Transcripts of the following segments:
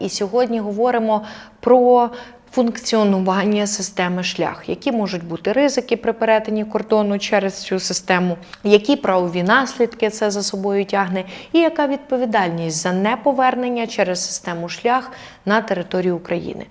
І сьогодні говоримо про функціонування системи шлях, які можуть бути ризики при перетині кордону через цю систему, які правові наслідки це за собою тягне, і яка відповідальність за неповернення через систему шлях на територію України.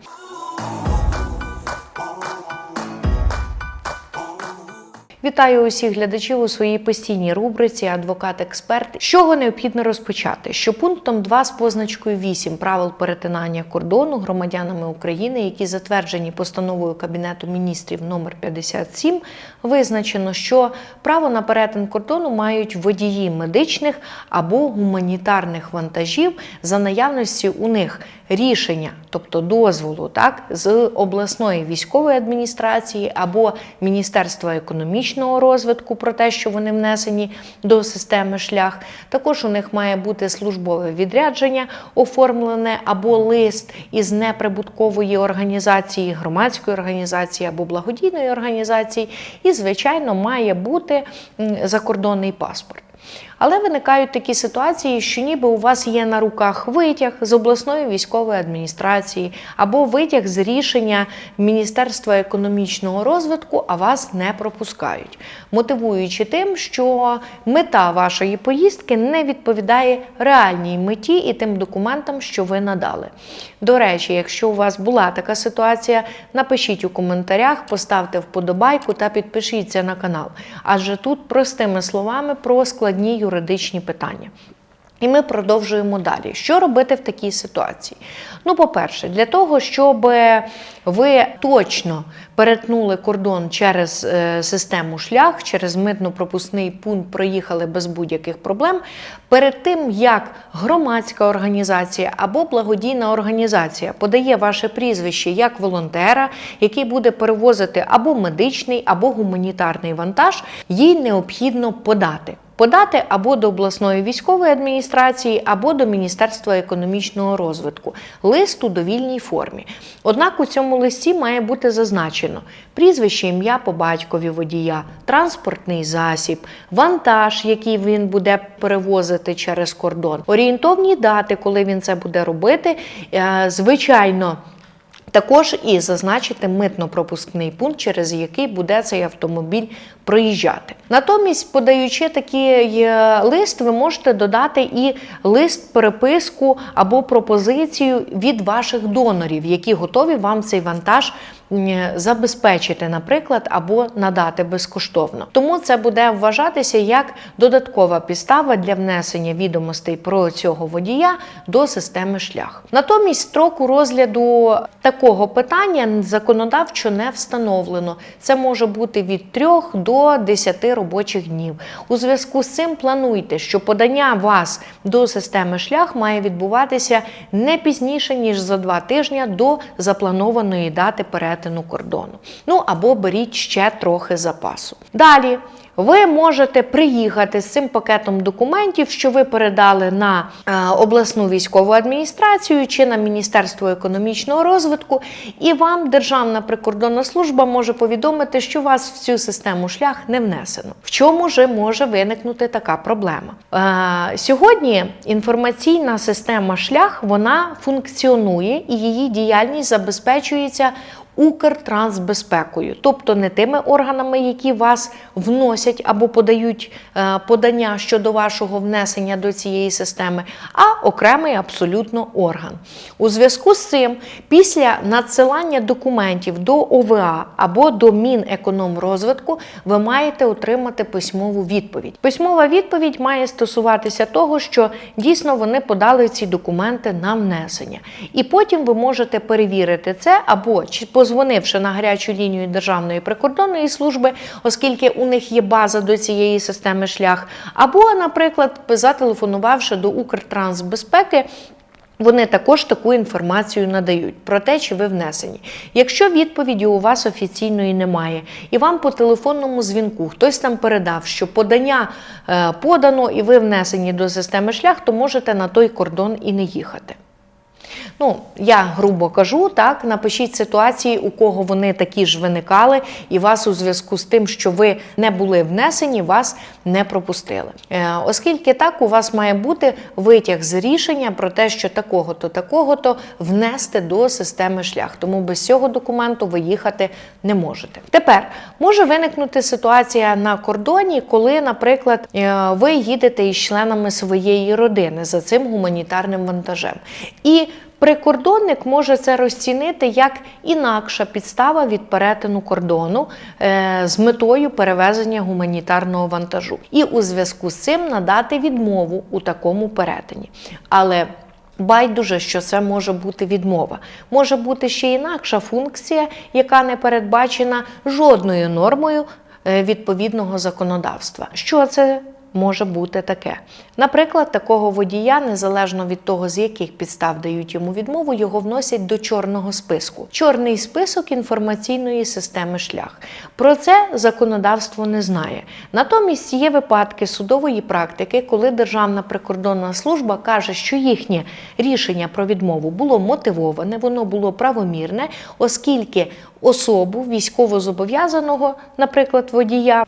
Вітаю усіх глядачів у своїй постійній рубриці Адвокат-експерт. З чого необхідно розпочати? Що пунктом 2 з позначкою 8 правил перетинання кордону громадянами України, які затверджені постановою Кабінету міністрів номер 57, визначено, що право на перетин кордону мають водії медичних або гуманітарних вантажів за наявності у них рішення, тобто дозволу, так з обласної військової адміністрації або Міністерства економічного розвитку про те, що вони внесені до системи шлях. Також у них має бути службове відрядження, оформлене або лист із неприбуткової організації, громадської організації або благодійної організації, і, звичайно, має бути закордонний паспорт. Але виникають такі ситуації, що ніби у вас є на руках витяг з обласної військової адміністрації або витяг з рішення Міністерства економічного розвитку, а вас не пропускають, мотивуючи тим, що мета вашої поїздки не відповідає реальній меті і тим документам, що ви надали. До речі, якщо у вас була така ситуація, напишіть у коментарях, поставте вподобайку та підпишіться на канал. Адже тут простими словами про складні юридичні питання. І ми продовжуємо далі. Що робити в такій ситуації? Ну, по-перше, для того, щоб ви точно перетнули кордон через е, систему шлях, через митно-пропускний пункт проїхали без будь-яких проблем. Перед тим, як громадська організація або благодійна організація подає ваше прізвище як волонтера, який буде перевозити або медичний, або гуманітарний вантаж, їй необхідно подати подати або до обласної військової адміністрації, або до Міністерства економічного розвитку лист у довільній формі. Однак у цьому листі має бути зазначено прізвище, ім'я по батькові водія, транспортний засіб, вантаж, який він буде перевозити через кордон, орієнтовні дати, коли він це буде робити. Е, Звичайно. Також і зазначити митно-пропускний пункт, через який буде цей автомобіль проїжджати. Натомість, подаючи такий е, лист, ви можете додати і лист, переписку або пропозицію від ваших донорів, які готові вам цей вантаж забезпечити, наприклад, або надати безкоштовно. Тому це буде вважатися як додаткова підстава для внесення відомостей про цього водія до системи шлях. Натомість строку розгляду такого питання законодавчо не встановлено. Це може бути від 3 до 10 робочих днів. У зв'язку з цим плануйте, що подання вас до системи шлях має відбуватися не пізніше ніж за два тижні до запланованої дати перетину кордону. Ну або беріть ще трохи запасу. Далі. Ви можете приїхати з цим пакетом документів, що ви передали на е, обласну військову адміністрацію чи на Міністерство економічного розвитку, і вам Державна прикордонна служба може повідомити, що вас в цю систему шлях не внесено. В чому же може виникнути така проблема? Е, сьогодні інформаційна система шлях вона функціонує і її діяльність забезпечується Укртрансбезпекою, тобто не тими органами, які вас вносять або подають е, подання щодо вашого внесення до цієї системи, а окремий абсолютно орган. У зв'язку з цим, після надсилання документів до ОВА або до Мінекономрозвитку, ви маєте отримати письмову відповідь. Письмова відповідь має стосуватися того, що дійсно вони подали ці документи на внесення. І потім ви можете перевірити це або чи позвонивши на гарячу лінію Державної прикордонної служби, оскільки у них є база до цієї системи шлях, або, наприклад, зателефонувавши до Укртрансбезпеки. Вони також таку інформацію надають про те, чи ви внесені. Якщо відповіді у вас офіційної немає, і вам по телефонному дзвінку хтось там передав, що подання е, подано і ви внесені до системи шлях, то можете на той кордон і не їхати. Ну, я грубо кажу, так, напишіть ситуації, у кого вони такі ж виникали, і вас у зв'язку з тим, що ви не були внесені, вас не пропустили. Е, оскільки так, у вас має бути витяг з рішення про те, що такого-то, такого-то внести до системи шлях. Тому без цього документу ви їхати не можете. Тепер може виникнути ситуація на кордоні, коли, наприклад, е, ви їдете із членами своєї родини за цим гуманітарним вантажем. І Прикордонник може це розцінити як інакша підстава від перетину кордону е, з метою перевезення гуманітарного вантажу, і у зв'язку з цим надати відмову у такому перетині. Але Байдуже, що це може бути відмова. Може бути ще інакша функція, яка не передбачена жодною нормою е, відповідного законодавства. Що це може бути таке? Наприклад, такого водія, незалежно від того, з яких підстав дають йому відмову, його вносять до чорного списку. Чорний список інформаційної системи шлях. Про це законодавство не знає. Натомість є випадки судової практики, коли Державна прикордонна служба каже, що їхнє рішення про відмову було мотивоване, воно було правомірне, оскільки особу військовозобов'язаного, наприклад, водія.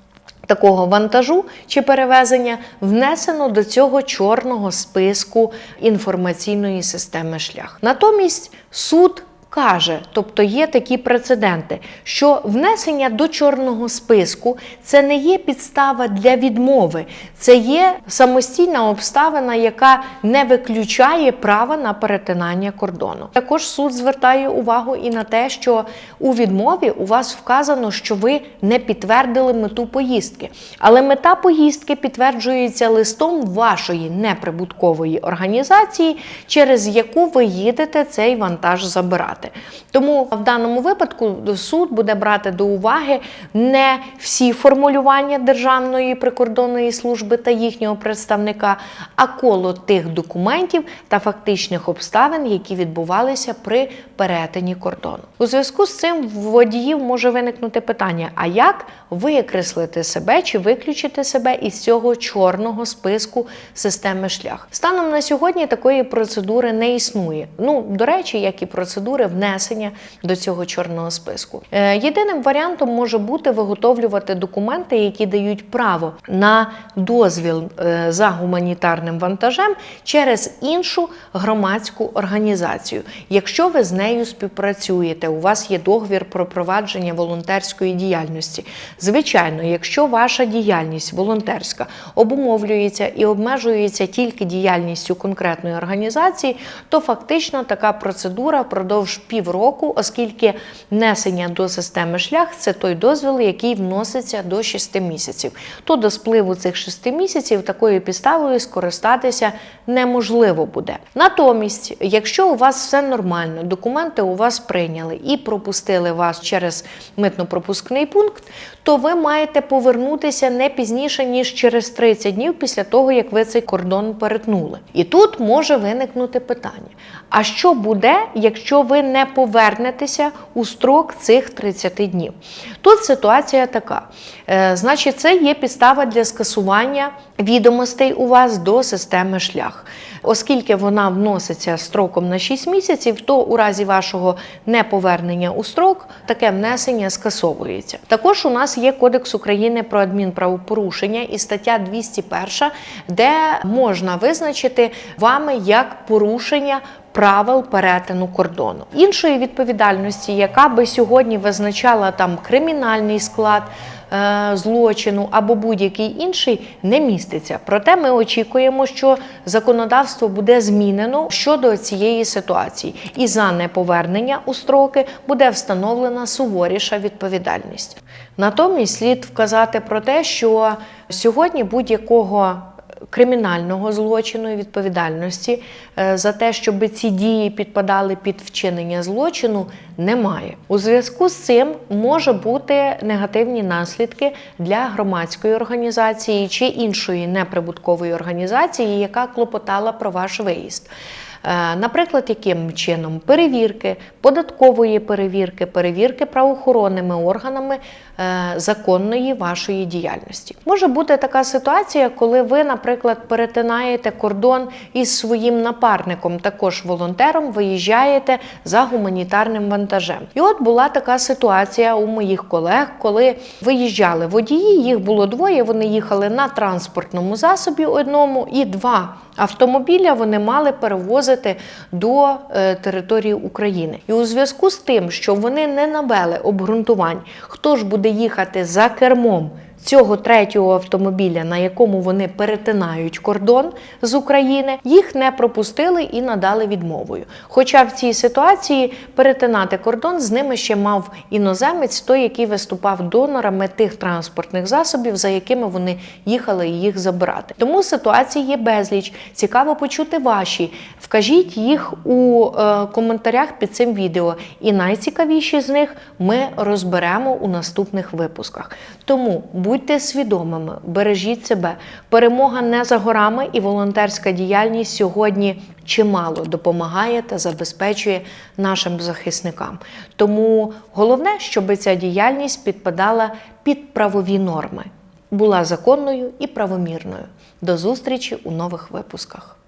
Такого вантажу чи перевезення внесено до цього чорного списку інформаційної системи шлях. Натомість суд каже, тобто є такі прецеденти, що внесення до чорного списку це не є підстава для відмови, це є самостійна обставина, яка не виключає права на перетинання кордону. Також суд звертає увагу і на те, що у відмові у вас вказано, що ви не підтвердили мету поїздки, але мета поїздки підтверджується листом вашої неприбуткової організації, через яку ви їдете цей вантаж забирати. Тому в даному випадку суд буде брати до уваги не всі формулювання Державної прикордонної служби та їхнього представника, а коло тих документів та фактичних обставин, які відбувалися при перетині кордону. У зв'язку з цим в водіїв може виникнути питання: а як викреслити себе чи виключити себе із цього чорного списку системи шлях? Станом на сьогодні такої процедури не існує. Ну, до речі, як і процедури внесення до цього чорного списку. Е, Єдиним варіантом може бути виготовлювати документи, які дають право на дозвіл е, за гуманітарним вантажем через іншу громадську організацію. Якщо ви з нею співпрацюєте, у вас є договір про провадження волонтерської діяльності. Звичайно, якщо ваша діяльність волонтерська обумовлюється і обмежується тільки діяльністю конкретної організації, то фактично така процедура впродовж півроку, оскільки внесення до системи шлях це той дозвіл, який вноситься до 6 місяців. То до спливу цих 6 місяців такою підставою скористатися неможливо буде. Натомість, якщо у вас все нормально, документи у вас прийняли і пропустили вас через митно-пропускний пункт, то ви маєте повернутися не пізніше ніж через 30 днів після того, як ви цей кордон перетнули. І тут може виникнути питання: а що буде, якщо ви не повернетеся у строк цих 30 днів? Тут ситуація така: Е, значить, це є підстава для скасування відомостей у вас до системи шлях. Оскільки вона вноситься строком на 6 місяців, то у разі вашого неповернення у строк таке внесення скасовується. Також у нас є Кодекс України про адмінправопорушення і стаття 201, де можна визначити вами як порушення. Правил перетину кордону іншої відповідальності, яка би сьогодні визначала там кримінальний склад е, злочину або будь-який інший, не міститься. Проте ми очікуємо, що законодавство буде змінено щодо цієї ситуації, і за неповернення у строки буде встановлена суворіша відповідальність. Натомість слід вказати про те, що сьогодні будь-якого кримінального злочину і відповідальності е, за те, щоб ці дії підпадали під вчинення злочину, немає. У зв'язку з цим може бути негативні наслідки для громадської організації чи іншої неприбуткової організації, яка клопотала про ваш виїзд. Е, Наприклад, яким чином перевірки, податкової перевірки, перевірки правоохоронними органами е, законної вашої діяльності. Може бути така ситуація, коли ви, наприклад, перетинаєте кордон із своїм напарником, також волонтером, виїжджаєте за гуманітарним вантажем. І от була така ситуація у моїх колег, коли виїжджали водії, їх було двоє. Вони їхали на транспортному засобі одному і два автомобіля вони мали перевозити до е, території України. І у зв'язку з тим, що вони не навели обґрунтувань, хто ж буде їхати за кермом. Цього третього автомобіля, на якому вони перетинають кордон з України, їх не пропустили і надали відмовою. Хоча в цій ситуації перетинати кордон з ними ще мав іноземець, той, який виступав донорами тих транспортних засобів, за якими вони їхали їх забирати. Тому ситуацій є безліч. Цікаво почути ваші. Вкажіть їх у е, коментарях під цим відео. І найцікавіші з них ми розберемо у наступних випусках. Тому будьте свідомими, бережіть себе. Перемога не за горами, і волонтерська діяльність сьогодні чимало допомагає та забезпечує нашим захисникам. Тому головне, щоб ця діяльність підпадала під правові норми, була законною і правомірною. До зустрічі у нових випусках.